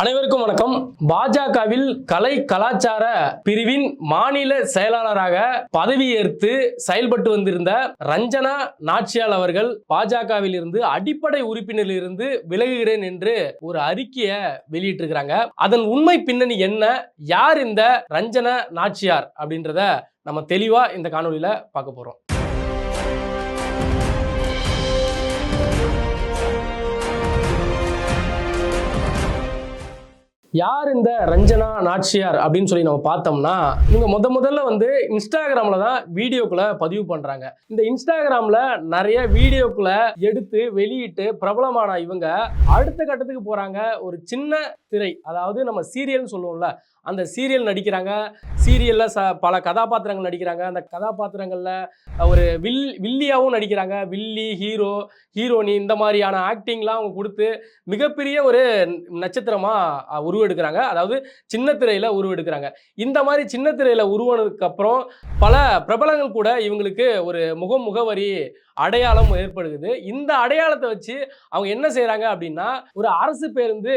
அனைவருக்கும் வணக்கம். பாஜகவில் கலை கலாச்சார பிரிவின் மாநில செயலாளராக பதவியேற்று செயல்பட்டு வந்திருந்த ரஞ்சனா நாச்சியால் அவர்கள் பாஜகவில் இருந்து அடிப்படை உறுப்பினரில் இருந்து விலகுகிறேன் என்று ஒரு அறிக்கையை வெளியிட்டிருக்கிறாங்க. அதன் உண்மை பின்னணி என்ன? யார் இந்த ரஞ்சனா நாச்சியார் அப்படின்றத நம்ம தெளிவா இந்த காணொலியில பார்க்க போறோம். யார் இந்த ரஞ்சனா நாச்சியார் அப்படின்னு சொல்லி நம்ம பார்த்தோம்னா இவங்க முத முதல்ல வந்து இன்ஸ்டாகிராமில் தான் வீடியோக்குள்ள பதிவு பண்ணுறாங்க இந்த இன்ஸ்டாகிராமில் நிறைய வீடியோக்குள்ளே எடுத்து வெளியிட்டு பிரபலமான இவங்க அடுத்த கட்டத்துக்கு போகிறாங்க ஒரு சின்ன திரை அதாவது நம்ம சீரியல்னு சொல்லுவோம்ல அந்த சீரியல் நடிக்கிறாங்க. சீரியலில் ச பல கதாபாத்திரங்கள் நடிக்கிறாங்க. அந்த கதாபாத்திரங்களில் ஒரு வில் வில்லியாவும் நடிக்கிறாங்க. வில்லி ஹீரோ ஹீரோனி இந்த மாதிரியான ஆக்டிங்லாம் அவங்க கொடுத்து மிகப்பெரிய ஒரு நட்சத்திரமாக அஹ், உருவெடுக்கிறாங்க. அதாவது சின்ன திரையில உருவெடுக்கிறாங்க. இந்த மாதிரி சின்ன திரையில உருவானதுக்கு அப்புறம் பல பிரபலங்கள் கூட இவங்களுக்கு ஒரு முகம் முகவரி அடையாளம் ஏற்படுகுது இந்த அடையாளத்தை வச்சு அவங்க என்ன செய்யறாங்க அப்படின்னா ஒரு அரசு பேருந்து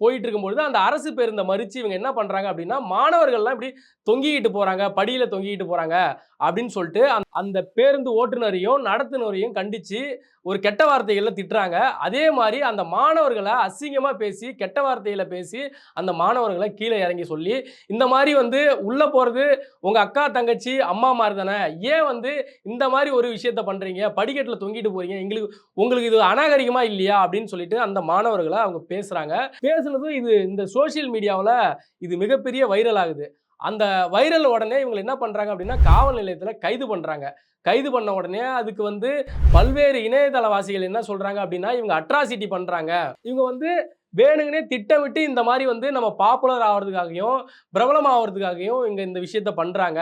போயிட்டு இருக்கும்பொழுது அந்த அரசு பேருந்தை மறிச்சு இவங்க என்ன பண்றாங்க அப்படின்னா மாணவர்கள்லாம் இப்படி தொங்கிக்கிட்டு போறாங்க படியில தொங்கிக்கிட்டு போறாங்க அப்படின்னு சொல்லிட்டு அந்த- பேருந்து ஓட்டுநரையும் நடத்துனரையும் கண்டித்து ஒரு கெட்ட வார்த்தைகளில் திட்டுறாங்க. அதே மாதிரி அந்த மாணவர்களை அசிங்கமாக பேசி கெட்ட வார்த்தைகளை பேசி அந்த மாணவர்களை கீழே இறங்கி சொல்லி இந்த மாதிரி வந்து உள்ளே போகிறது உங்கள் அக்கா தங்கச்சி அம்மா மாதிரி தானே? ஏன் வந்து இந்த மாதிரி ஒரு விஷயத்த பண்ணுறீங்க படிக்கட்டில் தொங்கிட்டு போகிறீங்க எங்களுக்கு உங்களுக்கு இது அநாகரிகமாக இல்லையா? அப்படின்னு சொல்லிட்டு அந்த மாணவர்களை அவங்க பேசுகிறாங்க பேசுனதும் இது இந்த சோஷியல் மீடியாவில் இது மிகப்பெரிய வைரல் ஆகுது. அந்த வைரல் உடனே இவங்க என்ன பண்ணுறாங்க அப்படின்னா காவல் நிலையத்தில் கைது பண்ணுறாங்க கைது பண்ண உடனே அதுக்கு வந்து பல்வேறு இணையதளவாசிகள் என்ன சொல்கிறாங்க அப்படின்னா இவங்க அட்ராசிட்டி பண்ணுறாங்க இவங்க வந்து வேணுங்கனே திட்டமிட்டு இந்த மாதிரி வந்து நம்ம பாப்புலர் ஆகிறதுக்காகவும் பிரபலம் ஆகிறதுக்காகவும் இங்கே இந்த விஷயத்த பண்ணுறாங்க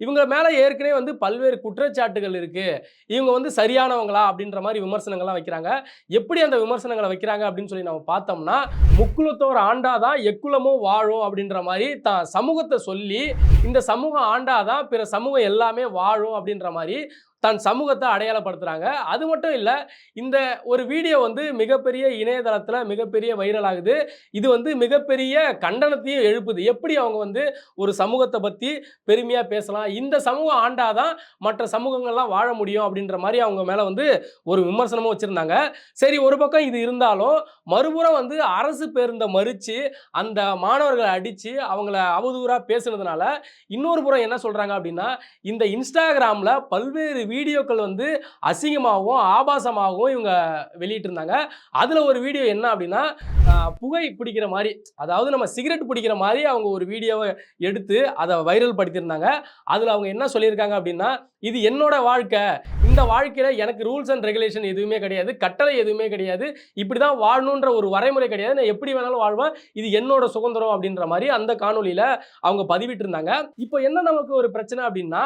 இவங்க மேலே ஏற்கனவே வந்து பல்வேறு குற்றச்சாட்டுகள் இருக்குது இவங்க வந்து சரியானவங்களா அப்படின்ற மாதிரி விமர்சனங்கள்லாம் வைக்கிறாங்க. எப்படி அந்த விமர்சனங்களை வைக்கிறாங்க அப்படின்னு சொல்லி நம்ம பார்த்தோம்னா முக்குலத்தோர் ஆண்டாதான் எக்குலமோ வாழும் அப்படின்ற மாதிரி தான் சமூகத்தை சொல்லி இந்த சமூகம் ஆண்டாதான் பிற சமூகம் எல்லாமே வாழும் அப்படின்ற மாதிரி தன் சமூகத்தை அடையாளப்படுத்துகிறாங்க அது மட்டும் இல்லை இந்த ஒரு வீடியோ வந்து மிகப்பெரிய இணையதளத்தில் மிகப்பெரிய வைரல் ஆகுது. இது வந்து மிகப்பெரிய கண்டனத்தையும் எழுப்புது. எப்படி அவங்க வந்து ஒரு சமூகத்தை பற்றி பெருமையாக பேசலாம்? இந்த சமூகம் ஆண்டாதான் மற்ற சமூகங்கள்லாம் வாழ முடியும் அப்படின்ற மாதிரி அவங்க மேலே வந்து ஒரு விமர்சனமும் வச்சுருந்தாங்க. சரி ஒரு பக்கம் இது இருந்தாலும் மறுபுறம் வந்து அரசு பேருந்தை மறித்து அந்த மாணவர்களை அடித்து அவங்கள அவதூறாக பேசுனதுனால இன்னொரு புறம் என்ன சொல்கிறாங்க அப்படின்னா இந்த இன்ஸ்டாகிராமில் பல்வேறு வீடியோக்கள் வந்து அசிங்கமாகவும் ஆபாசமாகவும் இவங்க வெளியிட்டிருந்தாங்க. அதில் ஒரு வீடியோ என்ன அப்படின்னா புகை பிடிக்கிற மாதிரி அதாவது நம்ம சிகரெட் பிடிக்கிற மாதிரி அவங்க ஒரு வீடியோவை எடுத்து அதை வைரல் படுத்தியிருந்தாங்க அதில் அவங்க என்ன சொல்லியிருக்காங்க அப்படின்னா இது என்னோட வாழ்க்கை. இந்த வாழ்க்கையில் எனக்கு ரூல்ஸ் அண்ட் ரெகுலேஷன் எதுவுமே கிடையாது கட்டளை எதுவுமே கிடையாது. இப்படி தான் வாழணுன்ற ஒரு வரைமுறை கிடையாது. நான் எப்படி வேணாலும் வாழ்வேன் இது என்னோட சுதந்திரம் அப்படின்ற மாதிரி அந்த காணொலியில் அவங்க பதிவிட்டிருந்தாங்க. இப்போ என்ன நமக்கு ஒரு பிரச்சனை அப்படின்னா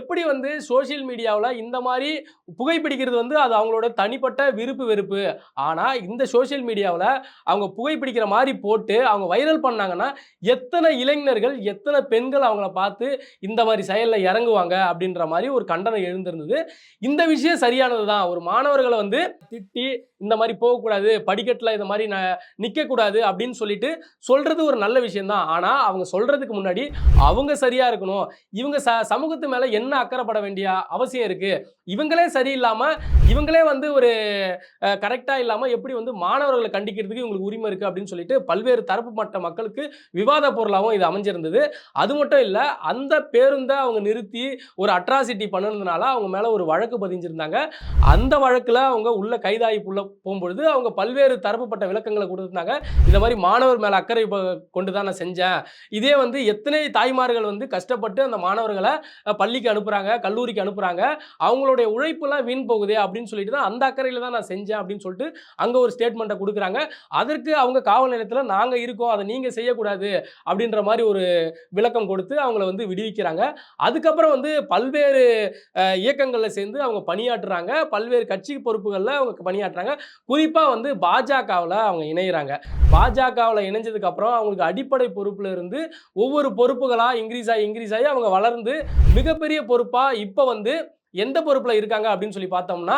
எப்படி வந்து சோஷியல் மீடியாவில் இந்த மாதிரி புகைப்பிடிக்கிறது வந்து அது அவங்களோட தனிப்பட்ட விருப்பு வெறுப்பு. ஆனால் இந்த சோஷியல் மீடியாவில் அவங்க புகைப்பிடிக்கிற மாதிரி போட்டு அவங்க வைரல் பண்ணாங்கன்னா எத்தனை இளைஞர்கள் எத்தனை பெண்கள் அவங்கள பார்த்து இந்த மாதிரி செயலில் இறங்குவாங்க அப்படின்ற மாதிரி ஒரு கண்டனம் எழுந்திருந்தது. இந்த விஷயம் சரியானது தான் ஒரு மாணவர்களை வந்து திட்டி இந்த மாதிரி போகக்கூடாது படிக்கட்டில் இந்த மாதிரி ந நிற்கக்கூடாது அப்படின்னு சொல்லிட்டு சொல்கிறது ஒரு நல்ல விஷயம்தான். ஆனால் அவங்க சொல்கிறதுக்கு முன்னாடி அவங்க சரியாக இருக்கணும். இவங்க ச சமூகத்து மேலே என்ன அக்கறைப்பட வேண்டிய அவசியம் இருக்கு? இவங்களே சரியில்லாமல் இவங்களே வந்து ஒரு கரெக்டாக இல்லாமல் எப்படி வந்து மாணவர்களை கண்டிக்கிறதுக்கு இவங்களுக்கு உரிமை இருக்குது அப்படின்னு சொல்லிட்டு பல்வேறு தரப்பு மட்ட மக்களுக்கு விவாத பொருளாகவும் இது அமைஞ்சிருந்தது. அது மட்டும் இல்லை அந்த பேருந்தை அவங்க நிறுத்தி ஒரு அட்ராசிட்டி பண்ணதுனால அவங்க மேலே ஒரு வழக்கு பதிஞ்சிருந்தாங்க. அந்த வழக்கில் அவங்க உள்ள கைதாகி உள்ள போகும்பொழுது அவங்க பல்வேறு தரப்புப்பட்ட விளக்கங்களை கொடுத்துருந்தாங்க. இந்த மாதிரி மாணவர் மேலே அக்கறை கொண்டு தான் நான் செஞ்சேன். இதே வந்து எத்தனை தாய்மார்கள் வந்து கஷ்டப்பட்டு அந்த மாணவர்களை பள்ளிக்கு அனுப்புகிறாங்க கல்லூரிக்கு அனுப்புகிறாங்க அவங்களுடைய உழைப்புலாம் வீண் போகுதே அப்படின்னு சொல்லிட்டு தான் அந்த அக்கறையில் தான் நான் செஞ்சேன் அப்படின்னு சொல்லிட்டு அங்கே ஒரு ஸ்டேட்மெண்ட்டை கொடுக்குறாங்க. அதற்கு அவங்க காவல் நிலையத்தில் நாங்கள் இருக்கோம் அதை நீங்கள் செய்யக்கூடாது அப்படின்ற மாதிரி ஒரு விளக்கம் கொடுத்து அவங்கள வந்து விடுவிக்கிறாங்க. அதுக்கப்புறம் வந்து பல்வேறு இயக்கங்களில் சேர்ந்து அவங்க பணியாற்றுறாங்க. பல்வேறு கட்சி பொறுப்புகளில் அவங்க பணியாற்றுறாங்க. குறிப்பாக வந்து பாஜகவில் அவங்க இணையிறாங்க. பாஜகவில் இணைஞ்சதுக்கப்புறம் அவங்களுக்கு அடிப்படை பொறுப்பில் இருந்து ஒவ்வொரு பொறுப்புகளாக இன்க்ரீஸ் ஆகி இன்க்ரீஸ் ஆகி அவங்க வளர்ந்து மிகப்பெரிய பொறுப்பாக இப்போ வந்து எந்த பொறுப்பில் இருக்காங்க அப்படின்னு சொல்லி பார்த்தோம்னா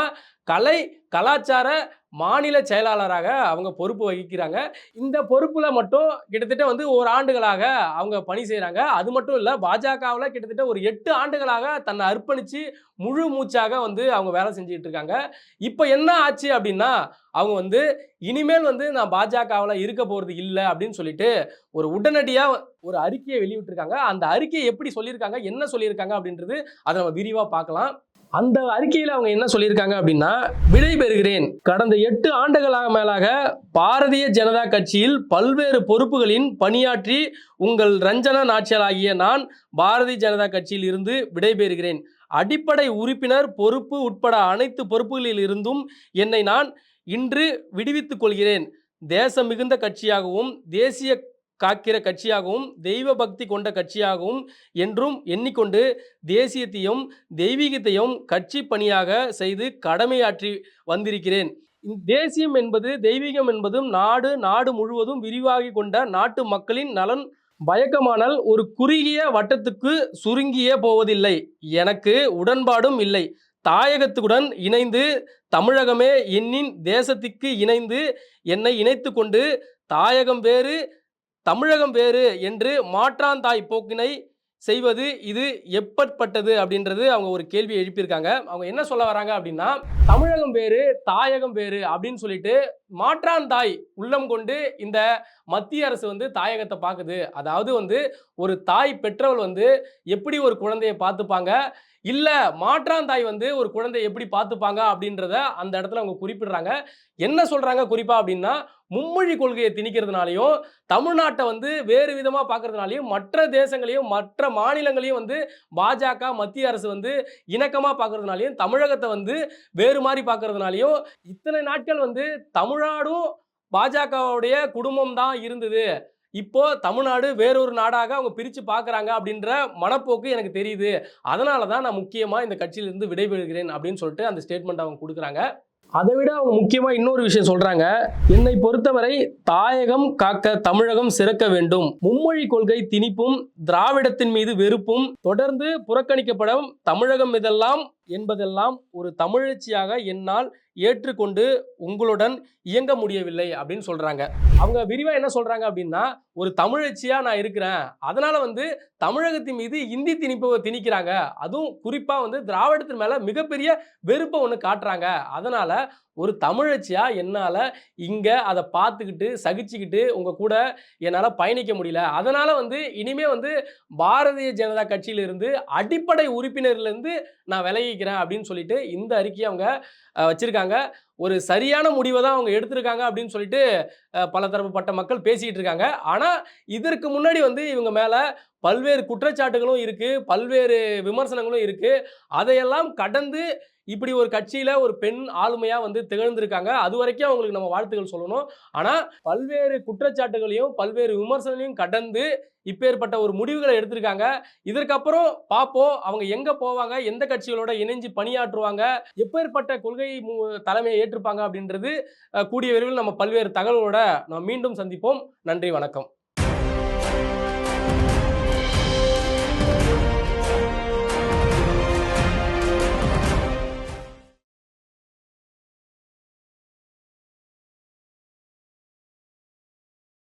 கலை கலாச்சார மாநில செயலாளராக அவங்க பொறுப்பு வகிக்கிறாங்க. இந்த பொறுப்பில் மட்டும் கிட்டத்தட்ட வந்து ஒரு ஆண்டுகளாக அவங்க பணி செய்கிறாங்க அது மட்டும் இல்லை பாஜகவில் கிட்டத்தட்ட ஒரு எட்டு ஆண்டுகளாக தன்னை அர்ப்பணித்து முழு மூச்சாக வந்து அவங்க வேலை செஞ்சுக்கிட்டு இருக்காங்க. இப்போ என்ன ஆச்சு அப்படின்னா அவங்க வந்து இனிமேல் வந்து நான் பாஜகவில் இருக்க போகிறது இல்லை அப்படின்னு சொல்லிட்டு ஒரு உடனடியாக ஒரு அறிக்கையை வெளியிட்டிருக்காங்க. அந்த அறிக்கையை எப்படி சொல்லியிருக்காங்க என்ன சொல்லியிருக்காங்க அப்படின்றது அதை நம்ம விரிவாக பார்க்கலாம். அந்த அறிக்கையில் அவங்க என்ன சொல்லியிருக்காங்க அப்படின்னா விடை பெறுகிறேன். கடந்த எட்டு ஆண்டுகளாக மேலாக பாரதிய ஜனதா கட்சியில் பல்வேறு பொறுப்புகளின் பணியாற்றி உங்கள் ரஞ்சனா நாச்சியலாகிய நான் பாரதிய ஜனதா கட்சியில் இருந்து விடைபெறுகிறேன் அடிப்படை உறுப்பினர் பொறுப்பு உட்பட அனைத்து பொறுப்புகளில் இருந்தும் என்னை நான் இன்று விடுவித்துக் கொள்கிறேன். தேசம் மிகுந்த கட்சியாகவும் தேசிய காக்கிற கட்சியாகவும் தெய்வ பக்தி கொண்ட கட்சியாகவும் என்றும் எண்ணிக்கொண்டு தேசியத்தையும் தெய்வீகத்தையும் கட்சி பணியாக செய்து கடமையாற்றி வந்திருக்கிறேன். தேசியம் என்பது தெய்வீகம் என்பதும் நாடு நாடு முழுவதும் விரிவாகி கொண்ட நாட்டு மக்களின் நலன் பயக்கமானால் ஒரு குறுகிய வட்டத்துக்கு சுருங்கியே போவதில்லை. எனக்கு உடன்பாடும் இல்லை. தாயகத்துடன் இணைந்து தமிழகமே என்னின் தேசத்திற்கு இணைந்து என்னை இணைத்து கொண்டு தாயகம் வேறு தமிழகம் வேறு என்று மாற்றாந்தாய் போக்கினை செய்வது இது எப்பட்பட்டது அப்படின்றது அவங்க ஒரு கேள்வி எழுப்பியிருக்காங்க. அவங்க என்ன சொல்ல வராங்க அப்படின்னா தமிழகம் வேறு தாயகம் வேறு அப்படின்னு சொல்லிட்டு மாற்றான் தாய் உள்ளம் கொண்டு இந்த மத்திய அரசு வந்து தாயகத்தை பார்க்குது அதாவது வந்து ஒரு தாய் பெற்றவள் வந்து எப்படி ஒரு குழந்தையை பார்த்துப்பாங்க? இல்லை மாற்றான் தாய் வந்து ஒரு குழந்தையை எப்படி பார்த்துப்பாங்க? அப்படின்றத அந்த இடத்துல அவங்க குறிப்பிடுறாங்க. என்ன சொல்கிறாங்க குறிப்பாக அப்படின்னா மும்மொழி கொள்கையை திணிக்கிறதுனாலையும் தமிழ்நாட்டை வந்து வேறு விதமாக பார்க்கறதுனாலையும் மற்ற தேசங்களையும் மற்ற மாநிலங்களையும் வந்து பாஜக மத்திய அரசு வந்து இணக்கமாக பார்க்கறதுனாலையும் தமிழகத்தை வந்து வேறு மாதிரி பார்க்கறதுனாலையும் இத்தனை நாட்கள் வந்து தமிழ்நாடும் பாஜகவுடைய குடும்பம் தான் இருந்தது. இப்போ தமிழ்நாடு வேறொரு நாடாக அவங்க பிரித்து பார்க்குறாங்க அப்படின்ற மனப்போக்கு எனக்கு தெரியுது. அதனால தான் நான் முக்கியமாக இந்த கட்சியிலிருந்து விடைபெறுகிறேன் அப்படின்னு சொல்லிட்டு அந்த ஸ்டேட்மெண்ட் அவங்க கொடுக்குறாங்க. அதை விட அவங்க முக்கியமாக இன்னொரு விஷயம் சொல்கிறாங்க என்னை பொறுத்தவரை தாயகம் காக்க தமிழகம் சிறக்க வேண்டும். மும்மொழி கொள்கை திணிப்பும் திராவிடத்தின் மீது வெறுப்பும் தொடர்ந்து புறக்கணிக்கப்படும் தமிழகம் இதெல்லாம் என்பதெல்லாம் ஒரு தமிழச்சியாக என்னால் ஏற்றுக்கொண்டு உங்களுடன் இயங்க முடியவில்லை அப்படின்னு சொல்கிறாங்க அவங்க விரிவாக என்ன சொல்கிறாங்க அப்படின்னா ஒரு தமிழச்சியாக நான் இருக்கிறேன். அதனால் வந்து தமிழகத்தின் மீது இந்தி திணிப்பை திணிக்கிறாங்க. அதுவும் குறிப்பாக வந்து திராவிடத்தின் மேலே மிகப்பெரிய வெறுப்பை ஒன்று காட்டுறாங்க. அதனால் ஒரு தமிழச்சியா என்னால் இங்கே அதை பார்த்துக்கிட்டு சகிச்சுக்கிட்டு உங்கள் கூட என்னால் பயணிக்க முடியல. அதனால் வந்து இனிமே வந்து பாரதிய ஜனதா கட்சியிலிருந்து அடிப்படை உறுப்பினர்லேருந்து நான் விலகிக்கிறேன் அப்படின்னு சொல்லிட்டு இந்த அறிக்கையை அவங்க வச்சுருக்காங்க. ஒரு சரியான முடிவை தான் அவங்க எடுத்திருக்காங்க அப்படின்னு சொல்லிட்டு அஹ், பல மக்கள் பேசிக்கிட்டு இருக்காங்க. ஆனால் இதற்கு முன்னாடி வந்து இவங்க மேலே பல்வேறு குற்றச்சாட்டுகளும் இருக்குது பல்வேறு விமர்சனங்களும் இருக்குது அதையெல்லாம் கடந்து இப்படி ஒரு கட்சியில ஒரு பெண் ஆளுமையா வந்து திகழ்ந்திருக்காங்க. அது வரைக்கும் அவங்களுக்கு நம்ம வாழ்த்துக்கள் சொல்லணும். ஆனா பல்வேறு குற்றச்சாட்டுகளையும் பல்வேறு விமர்சனங்களையும் கடந்து இப்பேற்பட்ட ஒரு முடிவுகளை எடுத்திருக்காங்க. இதற்கப்புறம் பார்ப்போம் அவங்க எங்க போவாங்க? எந்த கட்சிகளோட இணைஞ்சு பணியாற்றுவாங்க? எப்பேற்பட்ட கொள்கை மு- தலைமையை ஏற்றுப்பாங்க அப்படின்றது கூடிய விரைவில் நம்ம பல்வேறு தகவலோட நம்ம மீண்டும் சந்திப்போம். நன்றி வணக்கம்.